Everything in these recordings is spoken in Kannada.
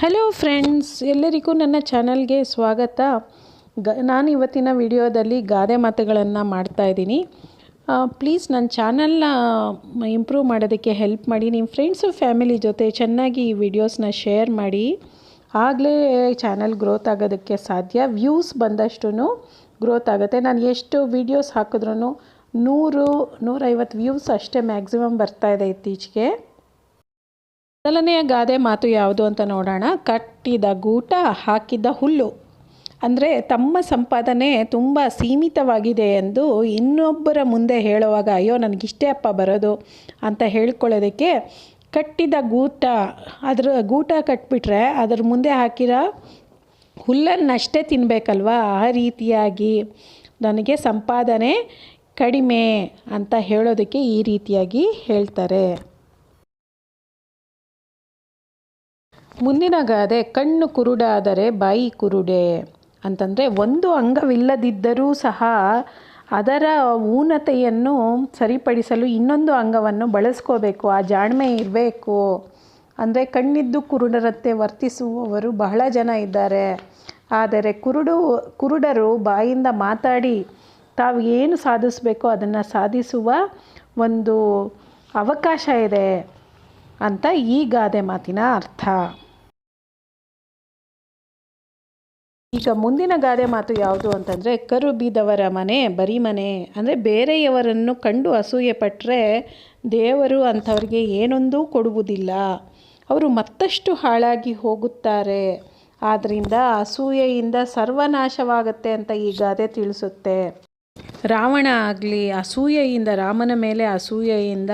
ಹಲೋ ಫ್ರೆಂಡ್ಸ್ ಎಲ್ಲರಿಗೂ ನನ್ನ ಚಾನಲ್ಗೆ ಸ್ವಾಗತ. ಗ, ನಾನು ಇವತ್ತಿನ ವಿಡಿಯೋದಲ್ಲಿ ಗಾದೆ ಮಾತುಗಳನ್ನು ಮಾಡ್ತಾಯಿದ್ದೀನಿ ಪ್ಲೀಸ್ ನನ್ನ ಚಾನಲ್ನ ಇಂಪ್ರೂವ್ ಮಾಡೋದಕ್ಕೆ ಹೆಲ್ಪ್ ಮಾಡಿ, ನಿಮ್ಮ ಫ್ರೆಂಡ್ಸು ಫ್ಯಾಮಿಲಿ ಜೊತೆ ಚೆನ್ನಾಗಿ ಈ ವಿಡಿಯೋಸ್ನ ಶೇರ್ ಮಾಡಿ. ಆಗಲೇ ಚಾನಲ್ ಗ್ರೋತ್ ಆಗೋದಕ್ಕೆ ಸಾಧ್ಯ. ವ್ಯೂಸ್ ಬಂದಷ್ಟು ಗ್ರೋತ್ ಆಗುತ್ತೆ. ನಾನು ಎಷ್ಟು ವೀಡಿಯೋಸ್ ಹಾಕಿದ್ರೂ ನೂರು, ನೂರೈವತ್ತು ವ್ಯೂಸ್ ಅಷ್ಟೇ ಮ್ಯಾಕ್ಸಿಮಮ್ ಬರ್ತಾಯಿದೆ ಇತ್ತೀಚೆಗೆ. ಮೊದಲನೆಯ ಗಾದೆ ಮಾತು ಯಾವುದು ಅಂತ ನೋಡೋಣ. ಕಟ್ಟಿದ ಗೂಟ, ಹಾಕಿದ ಹುಲ್ಲು. ಅಂದರೆ ತಮ್ಮ ಸಂಪಾದನೆ ತುಂಬ ಸೀಮಿತವಾಗಿದೆ ಎಂದು ಇನ್ನೊಬ್ಬರ ಮುಂದೆ ಹೇಳುವಾಗ, ಅಯ್ಯೋ, ನನಗಿಷ್ಟೇ ಅಪ್ಪ ಬರೋದು ಅಂತ ಹೇಳ್ಕೊಳ್ಳೋದಕ್ಕೆ ಕಟ್ಟಿದ ಗೂಟ, ಅದರ ಗೂಟ ಕಟ್ಬಿಟ್ರೆ ಅದ್ರ ಮುಂದೆ ಹಾಕಿರೋ ಹುಲ್ಲನ್ನಷ್ಟೇ ತಿನ್ನಬೇಕಲ್ವಾ ಆ ರೀತಿಯಾಗಿ ನನಗೆ ಸಂಪಾದನೆ ಕಡಿಮೆ ಅಂತ ಹೇಳೋದಕ್ಕೆ ಈ ರೀತಿಯಾಗಿ ಹೇಳ್ತಾರೆ. ಮುಂದಿನ ಗಾದೆ, ಕಣ್ಣು ಕುರುಡಾದರೆ ಬಾಯಿ ಕುರುಡೆ ಅಂತಂದರೆ ಒಂದು ಅಂಗವಿಲ್ಲದಿದ್ದರೂ ಸಹ ಅದರ ಊನತೆಯನ್ನು ಸರಿಪಡಿಸಲು ಇನ್ನೊಂದು ಅಂಗವನ್ನು ಬಳಸ್ಕೋಬೇಕು, ಆ ಜಾಣ್ಮೆ ಇರಬೇಕು. ಅಂದರೆ ಕಣ್ಣಿದ್ದು ಕುರುಡರಂತೆ ವರ್ತಿಸುವವರು ಬಹಳ ಜನ ಇದ್ದಾರೆ. ಆದರೆ ಕುರುಡು, ಕುರುಡರು ಬಾಯಿಂದ ಮಾತಾಡಿ ತಾವು ಏನು ಸಾಧಿಸಬೇಕು ಅದನ್ನು ಸಾಧಿಸುವ ಒಂದು ಅವಕಾಶ ಇದೆ ಅಂತ ಈ ಗಾದೆ ಮಾತಿನ ಅರ್ಥ. ಈಗ ಮುಂದಿನ ಗಾದೆ ಮಾತು ಯಾವುದು ಅಂತಂದರೆ ಕರು ಬೀದವರ ಮನೆ, ಬರೀ ಮನೆ. ಅಂದರೆ ಬೇರೆಯವರನ್ನು ಕಂಡು ಅಸೂಯೆ ಪಟ್ಟರೆ ದೇವರು ಅಂಥವ್ರಿಗೆ ಏನೊಂದೂ ಕೊಡುವುದಿಲ್ಲ. ಅವರು ಮತ್ತಷ್ಟು ಹಾಳಾಗಿ ಹೋಗುತ್ತಾರೆ. ಆದ್ದರಿಂದ ಅಸೂಯೆಯಿಂದ ಸರ್ವನಾಶವಾಗುತ್ತೆ ಅಂತ ಈ ಗಾದೆ ತಿಳಿಸುತ್ತೆ. ರಾವಣ ಆಗಲಿ, ಅಸೂಯೆಯಿಂದ, ರಾಮನ ಮೇಲೆ ಅಸೂಯೆಯಿಂದ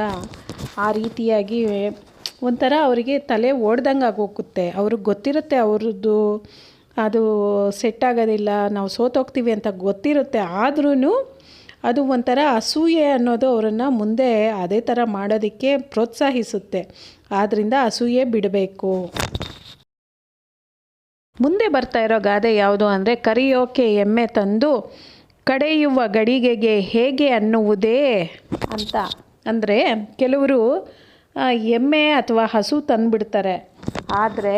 ಆ ರೀತಿಯಾಗಿ ಒಂಥರ ಅವರಿಗೆ ತಲೆ ಓಡ್ದಂಗೆ ಆಗೋಗುತ್ತೆ ಅವ್ರಿಗೆ ಗೊತ್ತಿರುತ್ತೆ ಅವ್ರದ್ದು ಅದು ಸೆಟ್ ಆಗೋದಿಲ್ಲ, ನಾವು ಸೋತೋಗ್ತೀವಿ ಅಂತ ಗೊತ್ತಿರುತ್ತೆ ಆದ್ರೂ ಅದು ಒಂಥರ ಅಸೂಯೆ ಅನ್ನೋದು ಅವರನ್ನು ಮುಂದೆ ಅದೇ ಥರ ಮಾಡೋದಕ್ಕೆ ಪ್ರೋತ್ಸಾಹಿಸುತ್ತೆ. ಆದ್ದರಿಂದ ಅಸೂಯೆ ಬಿಡಬೇಕು. ಮುಂದೆ ಬರ್ತಾ ಇರೋ ಗಾದೆ ಯಾವುದು ಅಂದರೆ, ಕರಿಯೋಕೆ ಎಮ್ಮೆ ತಂದು ಕಡೆಯುವ ಗಡಿಗೆಗೆ ಹೇಗೆ ಅನ್ನುವುದೇ ಅಂತ. ಅಂದರೆ ಕೆಲವರು ಎಮ್ಮೆ ಅಥವಾ ಹಸು ತಂದುಬಿಡ್ತಾರೆ. ಆದರೆ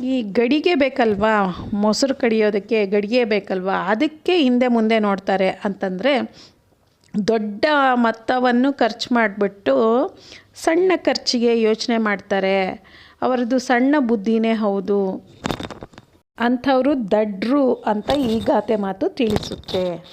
ಈ ಗಡಿಗೆ ಬೇಕಲ್ವಾ? ಮೊಸರು ಕಡಿಯೋದಕ್ಕೆ ಗಡಿಗೆ ಬೇಕಲ್ವಾ? ಅದಕ್ಕೆ ಹಿಂದೆ ಮುಂದೆ ನೋಡ್ತಾರೆ ಅಂತಂದರೆ ದೊಡ್ಡ ಮೊತ್ತವನ್ನು ಖರ್ಚು ಮಾಡಿಬಿಟ್ಟು ಸಣ್ಣ ಖರ್ಚಿಗೆ ಯೋಚನೆ ಮಾಡ್ತಾರೆ. ಅವರದ್ದು ಸಣ್ಣ ಬುದ್ಧಿನೇ ಹೌದು. ಅಂಥವರು ದಡ್ರು ಅಂತ ಈ ಗಾತೆ ಮಾತು ತಿಳಿಸುತ್ತೆ.